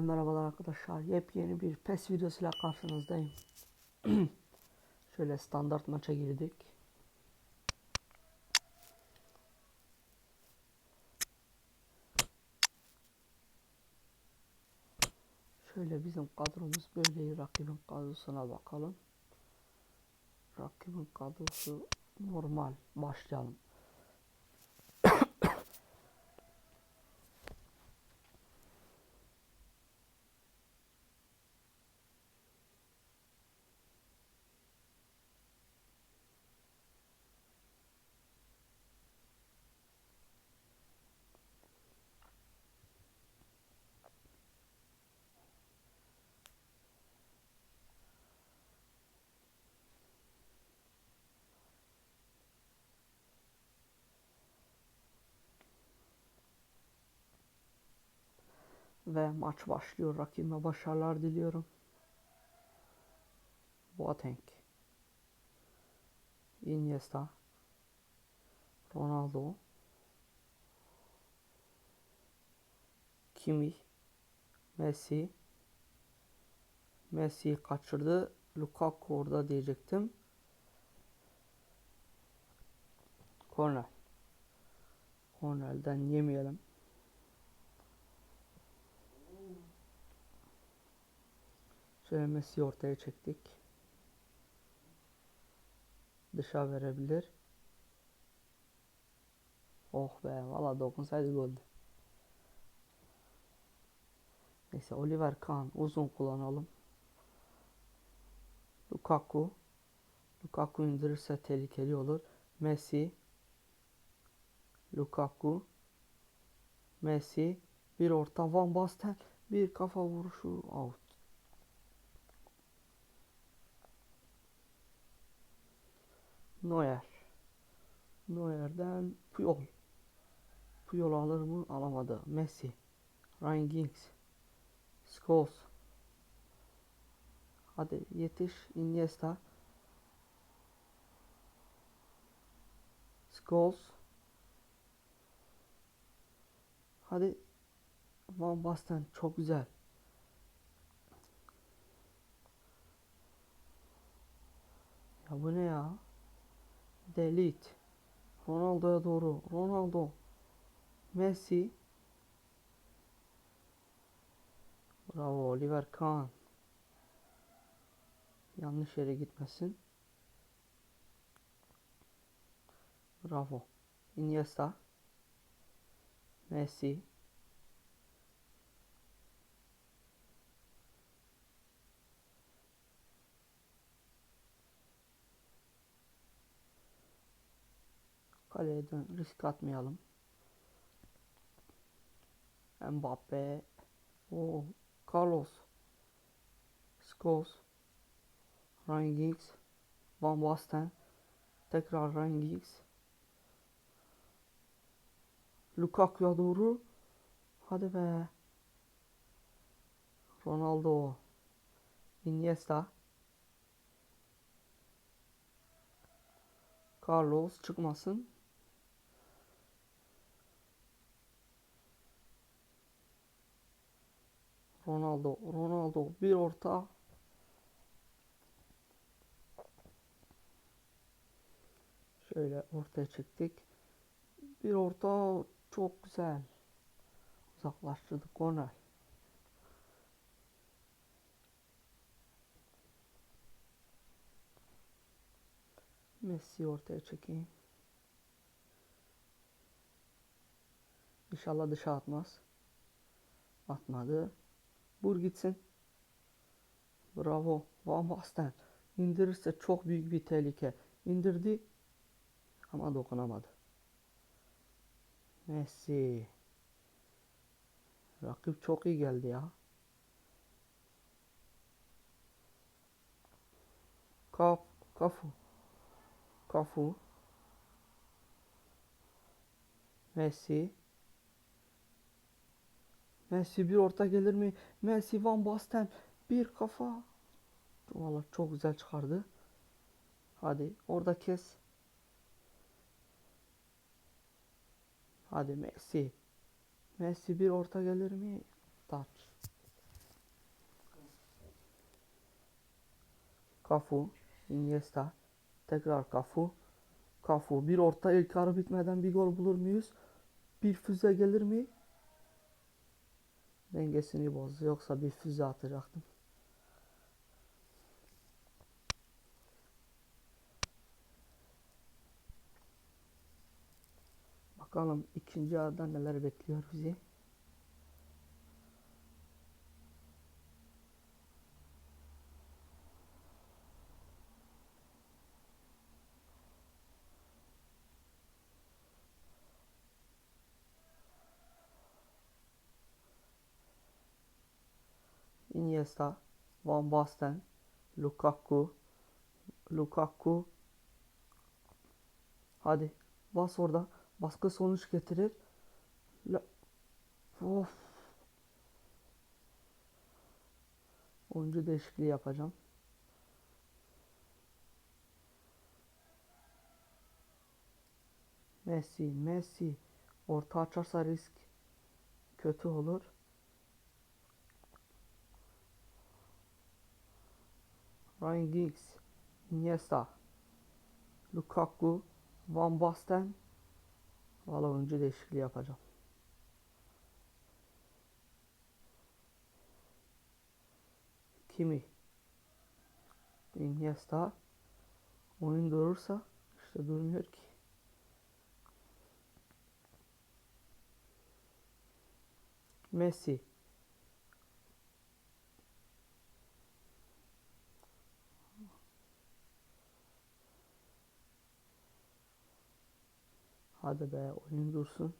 Merhabalar arkadaşlar. Yepyeni bir PES videosuyla karşınızdayım. Şöyle standart maça girdik. Şöyle bizim kadromuz böyle. Rakibin kadrosuna bakalım. Rakibin kadrosu normal. Başlayalım. Ve maç başlıyor. Rakibime başarılar diliyorum. Boateng. Iniesta. Ronaldo. Kimi. Messi. Messi kaçırdı. Lukaku orada diyecektim. Korner. Kornerden yemeyelim. Messi ortaya çektik. Dışa verebilir. Oh be valla dokunsaydı goldü. Neyse Oliver Kahn uzun kullanalım. Lukaku. Lukaku indirirse tehlikeli olur. Messi. Lukaku. Messi. Bir orta Van Basten. Bir kafa vuruşu out. Neuer. Neuer'den Puyol. Puyol alır mı? Alamadı. Messi. Ryan Giggs. Scholes. Hadi yetiş. Iniesta. Scholes. Hadi. Van Basten. Çok güzel. Ya bu ne ya? Delete. Ronaldo'ya doğru. Ronaldo. Messi. Bravo Oliver Kahn. Yanlış yere gitmesin. Bravo. Iniesta. Messi. Kaleye dön, risk atmayalım. Mbappe. O Carlos. Scholes. Ryan Giggs. Van Basten. Tekrar Ryan Giggs. Lukaku'ya doğru. Hadi be. Ronaldo. Iniesta. Carlos çıkmasın. Ronaldo, Ronaldo bir orta. Şöyle ortaya çektik. Bir orta çok güzel. Uzaklaştırdık korner. Messi ortaya çekeyim. İnşallah dışa atmaz. Atmadı. Vur gitsin. Bravo. Van Basten. İndirirse çok büyük bir tehlike. İndirdi. Ama dokunamadı. Messi. Rakip çok iyi geldi ya. Kaf, kafu. Kafu. Messi. Messi bir orta gelir mi? Messi Van Basten bir kafa. Valla çok güzel çıkardı. Hadi orada kes. Hadi Messi. Messi bir orta gelir mi? Tat. Kafu. Iniesta. Tekrar Kafu. Kafu bir orta ilk yarı bitmeden bir gol bulur muyuz? Bir füze gelir mi? Dengesini bozdu. Yoksa bir füze atacaktım. Bakalım ikinci yarıda neler bekliyor bizi. Iniesta, Van Basten, Lukaku, Lukaku. Hadi bas orada. Baskı sonuç getirir. La- of. Oyuncu değişikliği yapacağım. Messi, Messi. Orta açarsa risk kötü olur. Ryan Giggs, Iniesta, Lukaku, Van Basten. Valla oyuncu değişikliği yapacağım. Kimi? Iniesta. Oyun durursa işte durmuyor ki. Messi. Hadi be oyun dursun.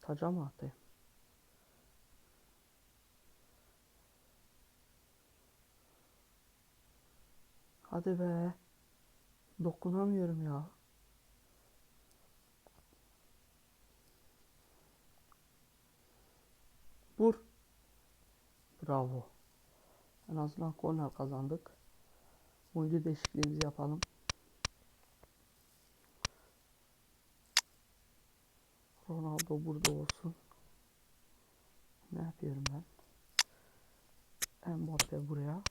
Taca mı atayım? Hadi be. Dokunamıyorum ya. Vur. Bravo. En azından korner kazandık. Oyuncu değişikliğimizi yapalım. Ronaldo burada olsun. Ne yapıyorum ben? Mbappe buraya.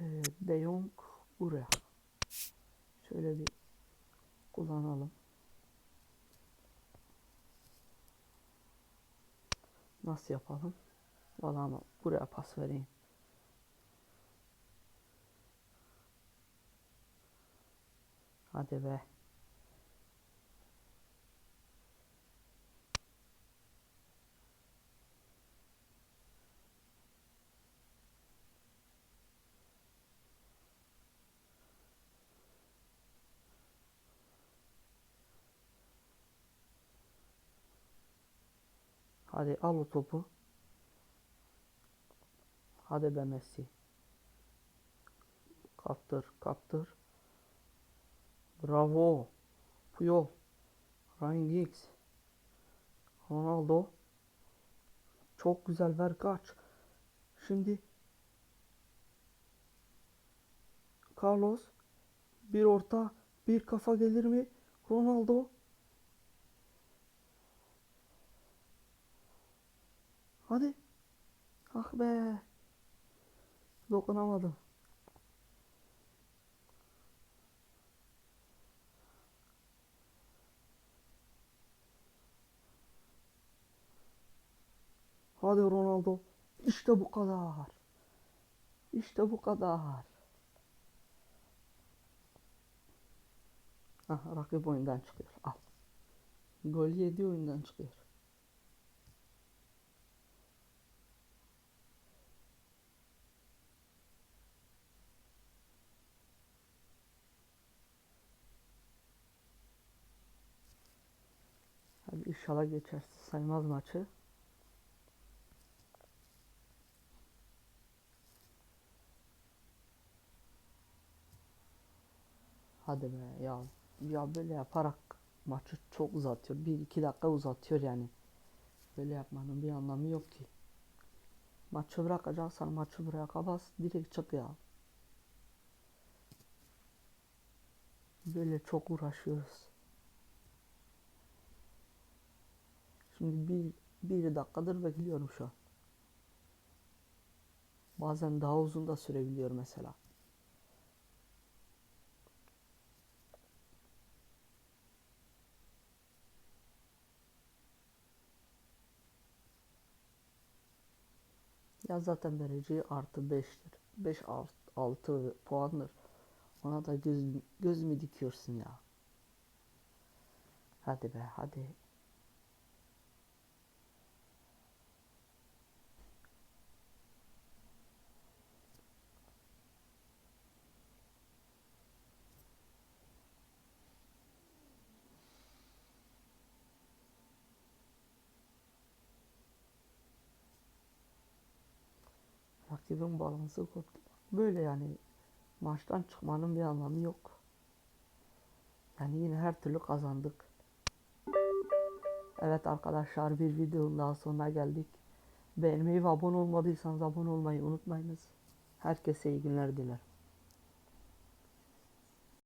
Ee, De Jong buraya. Şöyle bir kullanalım. Nasıl yapalım? Valla ama buraya pas vereyim. Hadi be. Hadi al o topu. Hadi be Messi. Kaptır, kaptır. Bravo. Puyol. Ryan Giggs. Ronaldo. Çok güzel ver kaç. Şimdi Carlos bir orta bir kafa gelir mi? Ronaldo Hadi. Ah be. Dokunamadım. Hadi Ronaldo. İşte bu kadar. İşte bu kadar. Ah, rakip oyundan çıkıyor. Al. Gol yedi oyundan çıkıyor. Hadi inşallah geçersin. Saymaz maçı. Hadi be ya. Ya böyle yaparak maçı çok uzatıyor. Bir iki dakika uzatıyor yani. Böyle yapmanın bir anlamı yok ki. Maçı bırakacaksan maçı buraya kabas. Direkt çık ya. Böyle çok uğraşıyoruz. Şimdi bir, bir dakikadır bekliyorum şu an. Bazen daha uzun da sürebiliyor mesela. Ya zaten dereceyi artı 5'tir. 5 6 puandır. Ona da göz, göz mü dikiyorsun ya? Hadi be hadi. Rakibin balansı koptu. Böyle yani maçtan çıkmanın bir anlamı yok. Yani yine her türlü kazandık. Evet arkadaşlar bir videonun daha sonuna geldik. Beğenmeyi ve abone olmadıysanız abone olmayı unutmayınız. Herkese iyi günler dilerim.